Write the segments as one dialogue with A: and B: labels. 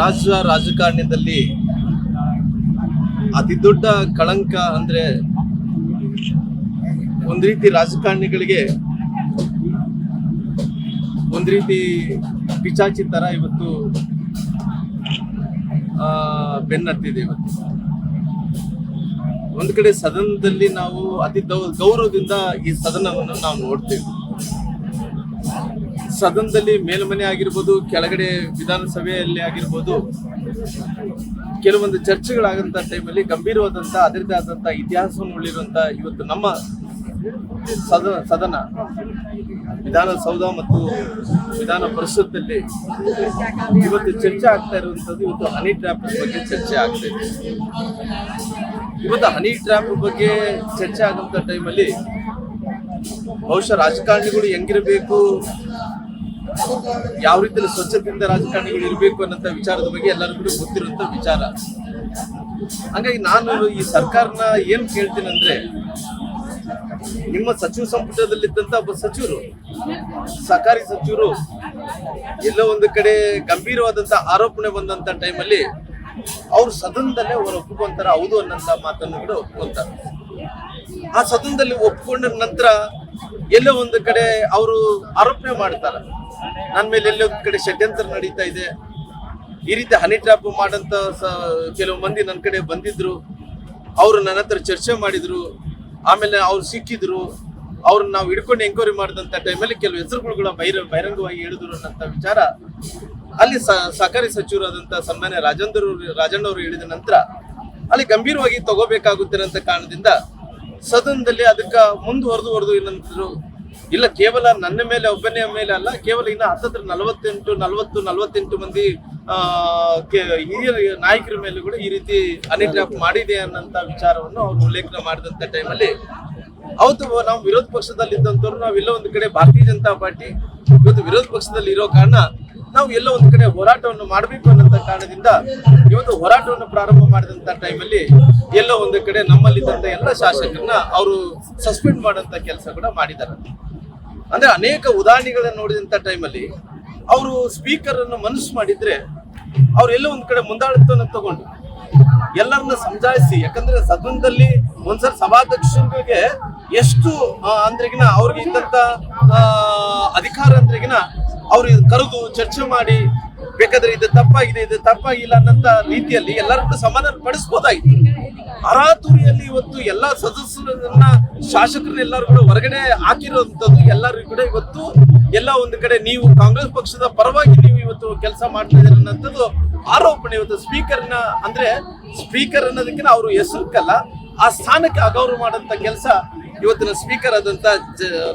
A: ರಾಜ್ಯ ರಾಜಕಾರಣದಲ್ಲಿ ಅತಿ ದೊಡ್ಡ ಕಳಂಕ ಅಂದ್ರೆ ಒಂದ್ ರೀತಿ ರಾಜಕಾರಣಿಗಳಿಗೆ ಒಂದ್ ರೀತಿ ಪಿಚಾಚಿ ತರ ಇವತ್ತು ಬೆನ್ನತ್ತಿದೆ ಇವತ್ತು. ಒಂದ್ ಕಡೆ ಸದನದಲ್ಲಿ ನಾವು ಅತಿ ಗೌರವದಿಂದ ಈ ಸದನವನ್ನು ನಾವು ನೋಡ್ತೇವೆ. ಸದನದಲ್ಲಿ ಮೇಲ್ಮನೆ ಆಗಿರ್ಬೋದು, ಕೆಳಗಡೆ ವಿಧಾನಸಭೆಯಲ್ಲಿ ಆಗಿರ್ಬೋದು, ಕೆಲವೊಂದು ಚರ್ಚೆಗಳಾಗಂತ ಟೈಮಲ್ಲಿ ಗಂಭೀರವಾದಂತ ಅದರದೇ ಆದಂತ ಇತಿಹಾಸವನ್ನು ಉಳಿರುವಂತ ಇವತ್ತು ನಮ್ಮ ಸದನ ಸದನ ವಿಧಾನಸೌಧ ಮತ್ತು ವಿಧಾನ ಪರಿಷತ್ತಲ್ಲಿ ಇವತ್ತು ಚರ್ಚೆ ಆಗ್ತಾ ಇರುವಂತದ್ದು ಇವತ್ತು ಹನಿ ಟ್ರ್ಯಾಪ್ ಬಗ್ಗೆ ಚರ್ಚೆ ಆಗ್ತಾ ಇದೆ. ಇವತ್ತು ಹನಿ ಟ್ರ್ಯಾಪ್ ಬಗ್ಗೆ ಚರ್ಚೆ ಆಗುವಂತ ಟೈಮಲ್ಲಿ ಬಹುಶಃ ರಾಜಕಾರಣಿಗಳು ಹೆಂಗಿರಬೇಕು ಯಾವ ರೀತಿಯಲ್ಲಿ ಸ್ವಚ್ಛತೆಯಿಂದ ರಾಜಕಾರಣಿಗಳು ಇರಬೇಕು ಅನ್ನೋಂಥ ವಿಚಾರದ ಬಗ್ಗೆ ಎಲ್ಲರಿಗೂ ಗೊತ್ತಿರುವಂತ ವಿಚಾರ. ಹಾಗಾಗಿ ನಾನು ಈ ಸರ್ಕಾರನ ಏನ್ ಕೇಳ್ತೀನಿ ಅಂದ್ರೆ, ನಿಮ್ಮ ಸಚಿವ ಸಂಪುಟದಲ್ಲಿದ್ದಂತ ಒಬ್ಬ ಸಚಿವರು ಸಹಕಾರಿ ಸಚಿವರು, ಎಲ್ಲೋ ಒಂದು ಕಡೆ ಗಂಭೀರವಾದಂತ ಆರೋಪಣೆ ಬಂದಂತ ಟೈಮಲ್ಲಿ ಅವ್ರು ಸದನದಲ್ಲೇ ಅವರು ಒಪ್ಕೊಂತಾರ, ಹೌದು ಅನ್ನಂತ ಮಾತನ್ನು ಕೂಡ ಒಪ್ಕೊಂತಾರೆ. ಆ ಸದನದಲ್ಲಿ ಒಪ್ಕೊಂಡ ನಂತರ ಎಲ್ಲೋ ಒಂದು ಕಡೆ ಅವರು ಆರೋಪಣೆ ಮಾಡ್ತಾರೆ. ನನ್ನ ಮೇಲೆ ಎಲ್ಲೋ ಕಡೆ ಷಡ್ಯಂತ್ರ ನಡೀತಾ ಇದೆ. ಈ ರೀತಿ ಹನಿ ಟ್ರಾಪ್ ಮಾಡಂತ ಕೆಲವು ಮಂದಿ ನನ್ನ ಕಡೆ ಬಂದಿದ್ರು. ಅವರು ನನ್ನ ಹತ್ರ ಚರ್ಚೆ ಮಾಡಿದ್ರು. ಆಮೇಲೆ ಅವ್ರು ಸಿಕ್ಕಿದ್ರು. ಅವ್ರನ್ನ ನಾವು ಹಿಡ್ಕೊಂಡು ಎಂಕ್ವೈರಿ ಮಾಡಿದಂತ ಟೈಮಲ್ಲಿ ಕೆಲವು ಹೆಸರುಗಳು ಬಹಿರ, ಬಹಿರಂಗವಾಗಿ ಹೇಳಿದ್ರು ಅನ್ನಂತ ವಿಚಾರ. ಅಲ್ಲಿ ಸಹಕಾರಿ ಸಚಿವರಾದಂಥ ಸನ್ಮಾನ್ಯ ರಾಜೇಂದ್ರ ರಾಜಣ್ಣ ಅವರು ಹೇಳಿದ ನಂತರ ಅಲ್ಲಿ ಗಂಭೀರವಾಗಿ ತಗೋಬೇಕಾಗುತ್ತೆ ಅಂತ ಕಾರಣದಿಂದ ಸದನದಲ್ಲಿ ಅದಕ್ಕ ಮುಂದುವರೆದು ಹೊರದು ಏನಂತಂದ್ರು ಇಲ್ಲ, ಕೇವಲ ನನ್ನ ಮೇಲೆ, ಒಬ್ಬನೇ ಮೇಲೆ ಅಲ್ಲ, ಕೇವಲ ಇನ್ನು ಹತ್ತತ್ರ ನಲವತ್ತೆಂಟು, ನಲವತ್ತು, ನಲವತ್ತೆಂಟು ಮಂದಿ ಹಿರಿಯ ನಾಯಕರ ಮೇಲೆ ಕೂಡ ಈ ರೀತಿ ಅನಿಟ್ಯಾಪ್ ಮಾಡಿದೆ ಅನ್ನಂತ ವಿಚಾರವನ್ನು ಅವ್ರು ಉಲ್ಲೇಖನ ಮಾಡಿದಂತ ಟೈಮಲ್ಲಿ ಅವತ್ತು ನಾವು ವಿರೋಧ ಪಕ್ಷದಲ್ಲಿ ನಾವು ಎಲ್ಲೋ ಒಂದು ಕಡೆ ಭಾರತೀಯ ಜನತಾ ಪಾರ್ಟಿ ಇವತ್ತು ವಿರೋಧ ಪಕ್ಷದಲ್ಲಿ ಇರೋ ಕಾರಣ ನಾವು ಎಲ್ಲ ಒಂದು ಕಡೆ ಹೋರಾಟವನ್ನು ಮಾಡಬೇಕು ಅನ್ನೋಂಥ ಕಾರಣದಿಂದ ಇವತ್ತು ಹೋರಾಟವನ್ನು ಪ್ರಾರಂಭ ಮಾಡಿದಂತ ಟೈಮಲ್ಲಿ ಎಲ್ಲೋ ಒಂದು ಕಡೆ ನಮ್ಮಲ್ಲಿದ್ದಂಥ ಎಲ್ಲ ಶಾಸಕರನ್ನ ಅವರು ಸಸ್ಪೆಂಡ್ ಮಾಡಂತ ಕೆಲಸ ಕೂಡ ಮಾಡಿದ್ದಾರೆ. ಅಂದ್ರೆ ಅನೇಕ ಉದಾಹರಣೆಗಳನ್ನ ನೋಡಿದಂತ ಟೈಮಲ್ಲಿ ಅವರು ಸ್ಪೀಕರ್ ಅನ್ನು ಮನಸ್ಸು ಮಾಡಿದ್ರೆ ಅವ್ರು ಎಲ್ಲೋ ಒಂದ್ ಕಡೆ ಮುಂದಾಳತ್ವವನ್ನು ತಗೊಂಡು ಎಲ್ಲರನ್ನ ಸಮಜಾಯಿಸಿ ಯಾಕಂದ್ರೆ ಸದನದಲ್ಲಿ ಒಂದ್ಸಲ ಸಭಾಧ್ಯಕ್ಷರಿಗೆ ಎಷ್ಟು ಅಂದ್ರೆಗಿನ ಅವ್ರಿಗೆ ಇದ್ದಂತ ಅಧಿಕಾರ ಅಂದ್ರೆಗಿನ ಅವ್ರು ಕರೆದು ಚರ್ಚೆ ಮಾಡಿ ಬೇಕಾದ್ರೆ ಇದು ತಪ್ಪಾಗಿದೆ ಇದು ತಪ್ಪಾಗಿಲ್ಲ ಅನ್ನಂತ ರೀತಿಯಲ್ಲಿ ಎಲ್ಲರೂ ಕೂಡ ಸಮಾಧಾನ ಪಡಿಸ್ಬೋದಾಗಿತ್ತು ಅರಾತುರಿಯಲ್ಲಿ ಇವತ್ತು ಎಲ್ಲಾ ಸದಸ್ಯರನ್ನ ಶಾಸಕರನ್ನ ಎಲ್ಲರೂ ಕೂಡ ಹೊರಗಡೆ ಹಾಕಿರುವಂತದ್ದು ಎಲ್ಲರೂ ಕೂಡ ಇವತ್ತು ಎಲ್ಲ ಒಂದು ಕಡೆ ನೀವು ಕಾಂಗ್ರೆಸ್ ಪಕ್ಷದ ಪರವಾಗಿ ನೀವು ಇವತ್ತು ಕೆಲಸ ಮಾಡ್ತಾ ಇದ್ದೀರ ಅನ್ನೋಂಥದ್ದು ಆರೋಪಣೆ ಇವತ್ತು ಸ್ಪೀಕರ್ನ ಅಂದ್ರೆ ಸ್ಪೀಕರ್ ಅನ್ನೋದಕ್ಕಿಂತ ಅವರು ಹೆಸರುಕಲ್ಲ ಆ ಸ್ಥಾನಕ್ಕೆ ಅಗೌರವ ಮಾಡಂತ ಕೆಲಸ ಇವತ್ತಿನ ಸ್ಪೀಕರ್ ಆದಂತ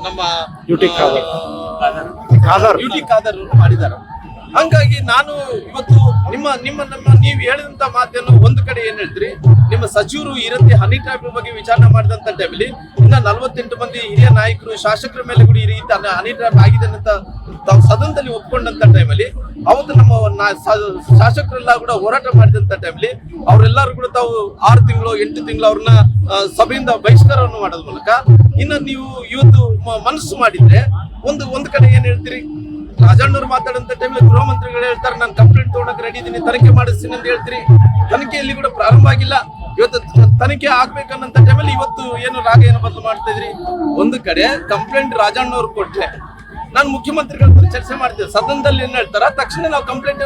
A: ನಮ್ಮ
B: ಖಾದರ್.
A: ಬ್ಯೂಟಿ ಕಾದರ್ ಖಾದರ್ ಮಾಡಿದ್ದಾರೆ ಹಂಗಾಗಿ ನಾನು ಇವತ್ತು ನಿಮ್ಮ ನಿಮ್ಮ, ನಮ್ಮ, ನೀವು ಹೇಳಿದಂತ ಮಾತನ್ನು ಒಂದು ಕಡೆ ಏನ್ ಹೇಳ್ತೀರಿ? ನಿಮ್ಮ ಸಚಿವರು ಈ ರೀತಿ ಹನಿ ಟ್ರ್ಯಾಪ್ ಬಗ್ಗೆ ವಿಚಾರಣೆ ಮಾಡಿದಂತ ಟೈಮಲ್ಲಿ ಇನ್ನ ನಲವತ್ತೆಂಟು ಮಂದಿ ಹಿರಿಯ ನಾಯಕರು, ಶಾಸಕರ ಮೇಲೆ ಕೂಡ ಈ ರೀತಿ ಹನಿ- ಟ್ರಾಪ್ ಆಗಿದೆ ಅಂತ ತಾವು ಸದನದಲ್ಲಿ ಒಪ್ಕೊಂಡಂತ ಟೈಮಲ್ಲಿ, ಅವತ್ತು ನಮ್ಮ ಶಾಸಕರೆಲ್ಲ ಕೂಡ ಹೋರಾಟ ಮಾಡಿದಂತ ಟೈಮಲ್ಲಿ ಅವರೆಲ್ಲರೂ ಕೂಡ ತಾವು ಆರು ತಿಂಗಳು, ಎಂಟು ತಿಂಗಳು ಅವ್ರನ್ನ ಸಭೆಯಿಂದ ಬಹಿಷ್ಕಾರವನ್ನು ಮಾಡೋದ್ ಮೂಲಕ ಇನ್ನ ನೀವು ಇವತ್ತು ಮನಸ್ಸು ಮಾಡಿದ್ರೆ ಒಂದು ಒಂದು ಕಡೆ ಏನ್ ಹೇಳ್ತೀರಿ? ರಾಜಣ್ಣವ್ರು ಮಾತಾಡಂತ ಟೈಮಲ್ಲಿ ಗೃಹ ಮಂತ್ರಿಗಳು ಹೇಳ್ತಾರೆ, ನಾನು ಕಂಪ್ಲೇಂಟ್ ತಗೊಳಕ್ ರೆಡಿ ಇದೀನಿ, ತನಿಖೆ ಮಾಡಿಸ್ತೀನಿ ಅಂತ ಹೇಳ್ತೀರಿ. ತನಿಖೆ ಇಲ್ಲಿ ಕೂಡ ಪ್ರಾರಂಭ ಆಗಿಲ್ಲ. ಇವತ್ತು ತನಿಖೆ ಆಗ್ಬೇಕನ್ನಂತ ಟೈಮಲ್ಲಿ ಇವತ್ತು ಏನು ರಾಗ, ಏನು ಬದಲು ಮಾಡ್ತಾ ಇದ್ರಿ? ಒಂದು ಕಡೆ ಕಂಪ್ಲೇಂಟ್ ರಾಜಣ್ಣವ್ರು ಕೊಟ್ರೆ ನಾನು ಮುಖ್ಯಮಂತ್ರಿಗಳ ಚರ್ಚೆ ಮಾಡ್ತೀವಿ ಸದನದಲ್ಲಿ ಏನ್ ಹೇಳ್ತಾರ? ತಕ್ಷಣ ನಾವು ಕಂಪ್ಲೇಂಟ್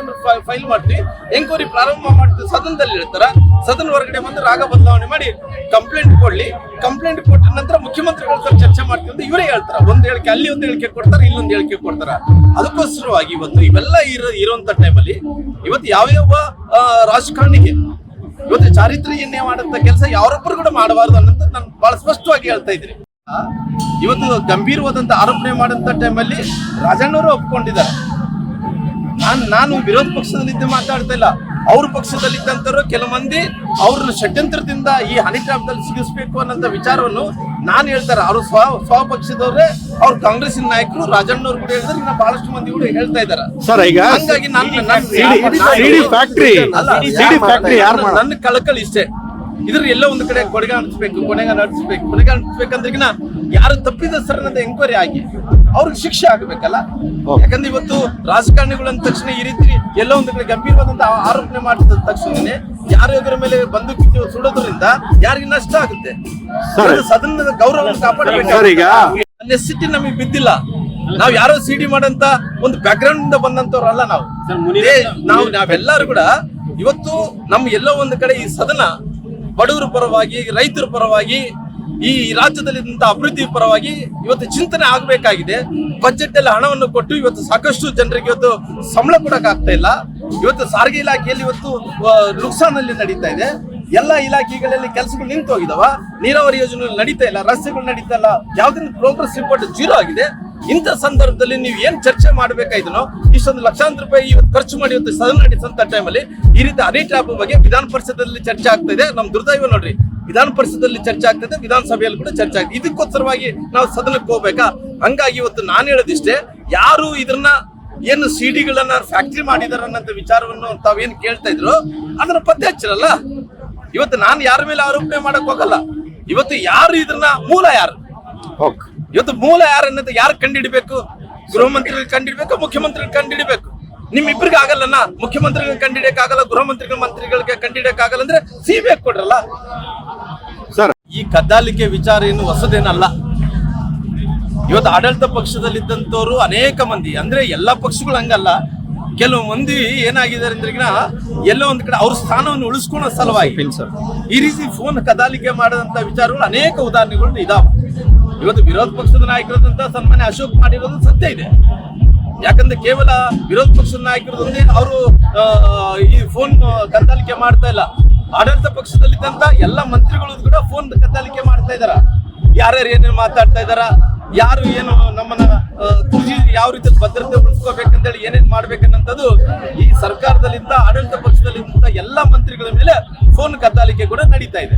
A: ಫೈಲ್ ಮಾಡ್ತೀವಿ. ಎಂಕ್ವೈರಿ ಪ್ರಾರಂಭ ಮಾಡ್ತೀವಿ. ಸದನದಲ್ಲಿ ಹೇಳ್ತಾರ? ಸದನ ಹೊರಗಡೆ ಬಂದು ರಾಗ ಬದಲಾವಣೆ ಮಾಡಿ ಕಂಪ್ಲೇಂಟ್ ಕೊಡ್ಲಿ. ಕಂಪ್ಲೇಂಟ್ ಕೊಟ್ಟ ನಂತರ ಮುಖ್ಯಮಂತ್ರಿಗಳ ಹತ್ರ ಚರ್ಚೆ ಮಾಡ್ತೀವಿ ಅಂತ ಇವರೇ ಹೇಳ್ತಾರ? ಒಂದ್ ಹೇಳಿಕೆ, ಅಲ್ಲಿ ಒಂದು ಹೇಳಿಕೆ ಕೊಡ್ತಾರ? ಇಲ್ಲೊಂದು ಹೇಳಿಕೆ ಕೊಡ್ತಾರ? ಅದಕ್ಕೋಸ್ಕರವಾಗಿ ಇವತ್ತು ಇವೆಲ್ಲ ಇರೋ ಇರುವಂತ ಟೈಮಲ್ಲಿ ಇವತ್ತು ಯಾವ ಯಾವ ರಾಜಕಾರಣಿಗೆ ಇವತ್ತು ಚಾರಿತ್ರ್ಯ ಮಾಡಂತ ಕೆಲಸ ಯಾರೊಬ್ಬರು ಕೂಡ ಮಾಡಬಾರ್ದು ಅನ್ನೋದು ನಾನು ಬಹಳ ಸ್ಪಷ್ಟವಾಗಿ ಹೇಳ್ತಾ ಇದ್ದೀನಿ. ಇವತ್ತು ಗಂಭೀರವಾದಂತ ಆರೋಪಣೆ ಮಾಡಂತ ಟೈಮಲ್ಲಿ ರಾಜಣ್ಣವರು ಒಪ್ಕೊಂಡಿದ್ದಾರೆ. ನಾನು ನಾನು ವಿರೋಧ ಪಕ್ಷದಲ್ಲಿದ್ದ ಮಾತಾಡ್ತಾ ಇಲ್ಲ. ಅವ್ರ ಪಕ್ಷದಲ್ಲಿದ್ದಂಥವ್ರು ಕೆಲವು ಮಂದಿ ಅವ್ರನ್ನ ಷಡ್ಯಂತ್ರದಿಂದ ಈ ಹನಿ ಟ್ರಾಪ್ದಲ್ಲಿ ಸಿಗಿಸ್ಬೇಕು ಅನ್ನೋಂಥ ವಿಚಾರವನ್ನು ನಾನು ಹೇಳ್ತಾರೆ. ಅವರು ಸ್ವ ಸ್ವ ಪಕ್ಷದವ್ರೆ ಅವ್ರ ಕಾಂಗ್ರೆಸ್ಸಿನ ನಾಯಕರು ರಾಜಣ್ಣವ್ರು ಕೂಡ ಹೇಳಿದ್ರೆ ಇನ್ನ ಬಹಳಷ್ಟು ಮಂದಿ ಕೂಡ ಹೇಳ್ತಾ ಇದ್ದಾರೆ.
B: ಸರ್ ಈಗ
A: ಹಂಗಾಗಿ ನಾನು ನನ್ನ ಕಳಕಳಿ ಇಷ್ಟೇ. ಇದ್ರ ಎಲ್ಲ ಒಂದು ಕಡೆ ಕೊನೆಗಾಣಿಸ್ಬೇಕು ಕೊನೆಗಾಣಿಸ್ಬೇಕು ಕೊನೆಗಾಣಿಸ್ಬೇಕಂದ್ರಿಗಿನ ಯಾರು ತಪ್ಪಿದ ಸರ್ ಅನ್ನೋದು ಎಂಕ್ವೈರಿ ಆಗಿ ಅವ್ರಿಗೆ ಶಿಕ್ಷೆ ಆಗಬೇಕಲ್ಲ. ಯಾಕಂದ್ರೆ ಇವತ್ತು ರಾಜಕಾರಣಿಗಳು ಅಂದ ತಕ್ಷಣ ಈ ರೀತಿ ಎಲ್ಲ ಒಂದು ಕಡೆ ಗಂಭೀರವಾದಂತ ಆರೋಪಣೆ ಮಾಡಿದ ತಕ್ಷಣನೇ ಯಾರ್ಯಾರ ಮೇಲೆ ಬಂದು ಸುಡೋದ್ರಿಂದ ಯಾರಿಗೆ ನಷ್ಟ ಆಗುತ್ತೆ? ಸದನದ ಗೌರವವನ್ನು ಕಾಪಾಡಬೇಕು
B: ಸರ್, ಈಗ-
A: ನೆಸಿಟಿ ನಮಗೆ ಬಿದ್ದಿಲ್ಲ. ನಾವ್ ಯಾರೋ ಸಿಡಿ ಮಾಡಂತ ಒಂದು ಬ್ಯಾಕ್ಗ್ರೌಂಡ್ ಇಂದ ಬಂದಂತವ್ರಲ್ಲ ನಾವು. ನಾವು ನಾವೆಲ್ಲರೂ ಕೂಡ ಇವತ್ತು ನಮ್ ಎಲ್ಲೋ ಒಂದು ಕಡೆ ಈ ಸದನ ಬಡವರ ಪರವಾಗಿ, ರೈತರ ಪರವಾಗಿ, ಈ ರಾಜ್ಯದಲ್ಲಿ ಅಭಿವೃದ್ಧಿ ಪರವಾಗಿ ಇವತ್ತು ಚಿಂತನೆ ಆಗಬೇಕಾಗಿದೆ. ಬಜೆಟ್ ಅಲ್ಲಿ ಹಣವನ್ನು ಕೊಟ್ಟು ಇವತ್ತು ಸಾಕಷ್ಟು ಜನರಿಗೆ ಇವತ್ತು ಸಂಬಳ ಕೊಡಕ್ ಆಗ್ತಾ ಇಲ್ಲ. ಇವತ್ತು ಸಾರಿಗೆ ಇಲಾಖೆಯಲ್ಲಿ ಇವತ್ತು ನುಕ್ಸಾನಲ್ಲಿ ನಡೀತಾ ಇದೆ. ಎಲ್ಲ ಇಲಾಖೆಗಳಲ್ಲಿ ಕೆಲಸಗಳು ನಿಂತು ಹೋಗಿದಾವ ನೀರಾವರಿ ಯೋಜನೆ ನಡೀತಾ ಇಲ್ಲ, ರಸ್ತೆಗಳು ನಡೀತಾ ಇಲ್ಲ. ಯಾವುದೇ ಪ್ರೋಗ್ರೆಸ್ ರಿಪೋರ್ಟ್ ಜೀರೋ ಆಗಿದೆ. ಇಂಥ ಸಂದರ್ಭದಲ್ಲಿ ನೀವು ಏನ್ ಚರ್ಚೆ ಮಾಡಬೇಕಾಯ್ತನೋ, ಇಷ್ಟೊಂದು ಲಕ್ಷಾಂತರ ರೂಪಾಯಿ ಇವತ್ತು ಖರ್ಚು ಮಾಡಿ ಇವತ್ತು ಸದನ ನಡೆಸಂತ ಟೈಮಲ್ಲಿ ಈ ರೀತಿ ಅನೇಕ ಬಗ್ಗೆ ವಿಧಾನ ಪರಿಷತ್ತಲ್ಲಿ ಚರ್ಚೆ ಆಗ್ತಾ ಇದೆ. ನಮ್ಮ ದುರ್ದೈವ ನೋಡ್ರಿ, ವಿಧಾನ ಪರಿಷತ್ತಲ್ಲಿ ಚರ್ಚೆ ಆಗ್ತದೆ ವಿಧಾನಸಭೆಯಲ್ಲಿ ಕೂಡ ಚರ್ಚೆ ಆಗ್ತದೆ ಇದಕ್ಕೋಸ್ಕರವಾಗಿ ನಾವು ಸದನಕ್ಕೆ ಹೋಗ್ಬೇಕಾ? ಹಂಗಾಗಿ ಇವತ್ತು ನಾನು ಹೇಳೋದಿಷ್ಟೇ, ಯಾರು ಇದನ್ನ ಏನು ಸಿಡಿಗಳನ್ನ ಫ್ಯಾಕ್ಟರಿ ಮಾಡಿದಾರ ಅನ್ನೋ ವಿಚಾರವನ್ನು ತಾವೇನು ಕೇಳ್ತಾ ಇದ್ರು, ಅದನ್ನ ಪತ್ತೆ ಹಚ್ಚಿರಲ್ಲ ಇವತ್ತು ನಾನು ಯಾರ ಮೇಲೆ ಆರೋಪಣೆ ಮಾಡಕ್ ಹೋಗಲ್ಲ. ಇವತ್ತು ಯಾರು ಇದನ್ನ ಮೂಲ ಯಾರು?
B: ಓಕೆ
A: ಇವತ್ತು ಮೂಲ ಯಾರು ಅನ್ನೋದು ಯಾರು ಕಂಡಿಡಿಬೇಕು? ಗೃಹ ಮಂತ್ರಿಗಳು ಕಂಡಿಡ್ಬೇಕು ಮುಖ್ಯಮಂತ್ರಿಗಳು ಕಂಡಿಡಿಬೇಕು? ನಿಮ್ ಇಬ್ಬರಿಗೆ ಆಗಲ್ಲನ ಮುಖ್ಯಮಂತ್ರಿಗಳು ಕಂಡಿಡಿಯಕ್ ಆಗಲ್ಲ ಗೃಹ ಮಂತ್ರಿಗಳ ಮಂತ್ರಿಗಳಿಗೆ ಕಂಡಿಡಿಯಕ್ ಆಗಲ್ಲ ಅಂದ್ರೆ ಸಿಬಿಐ ಕೊಡ್ರಲ್ಲ.
B: ಸರ್.
A: ಈ ಕದ್ದಾಲಿಕೆ ವಿಚಾರ ಏನು ಹೊಸದೇನಲ್ಲ. ಇವತ್ತು ಆಡಳಿತ ಪಕ್ಷದಲ್ಲಿದ್ದಂಥವ್ರು ಅನೇಕ ಮಂದಿ ಅಂದ್ರೆ ಎಲ್ಲಾ ಪಕ್ಷಗಳು ಹಂಗಲ್ಲ. ಕೆಲವು ಮಂದಿ ಏನಾಗಿದ್ದಾರೆ ಅಂದ್ರೆ ಎಲ್ಲೋ ಒಂದ್ ಕಡೆ ಅವ್ರ ಸ್ಥಾನವನ್ನು ಉಳಿಸ್ಕೊಳ್ಳೋ ಸಲುವಾಗಿ
B: ಸರ್.
A: ಈ ರೀತಿ ಫೋನ್ ಕದಾಲಿಕೆ ಮಾಡಿದಂತ ವಿಚಾರಗಳು ಅನೇಕ ಉದಾಹರಣೆಗಳು ಇದಾವೆ. ಇವತ್ತು ವಿರೋಧ ಪಕ್ಷದ ನಾಯಕರಾದಂತ ಸನ್ಮಾನ್ಯ ಅಶೋಕ್ ಮಾಡಿರೋದು ಸತ್ಯ ಇದೆ. ಯಾಕಂದ್ರೆ ಕೇವಲ ವಿರೋಧ ಪಕ್ಷದ ನಾಯಕರದೊಂದೇ ಅವರು ಈ ಫೋನ್ ಕದ್ದಾಲಿಕೆ ಮಾಡ್ತಾ ಇಲ್ಲ. ಆಡಳಿತ ಪಕ್ಷದಲ್ಲಿದ್ದಂತ ಎಲ್ಲ ಮಂತ್ರಿಗಳು ಕೂಡ ಫೋನ್ ಕದ್ದಾಲಿಕೆ ಮಾಡ್ತಾ ಇದಾರ ಯಾರ್ಯಾರು ಏನೇನು ಮಾತಾಡ್ತಾ ಇದಾರ ಯಾರು ಏನು ನಮ್ಮನ್ನ ಕೃಷಿ ಯಾವ ರೀತಿ ಭದ್ರತೆ ಉಳಿಸ್ಕೋಬೇಕಂತೇಳಿ ಏನೇನ್ ಮಾಡ್ಬೇಕನ್ನಂಥದ್ದು ಈ ಸರ್ಕಾರದಲ್ಲಿಂದ ಆಡಳಿತ ಪಕ್ಷದಲ್ಲಿದ್ದಂತ ಎಲ್ಲ ಮಂತ್ರಿಗಳ ಮೇಲೆ ಫೋನ್ ಕದ್ದಾಲಿಕೆ ಕೂಡ ನಡೀತಾ ಇದೆ.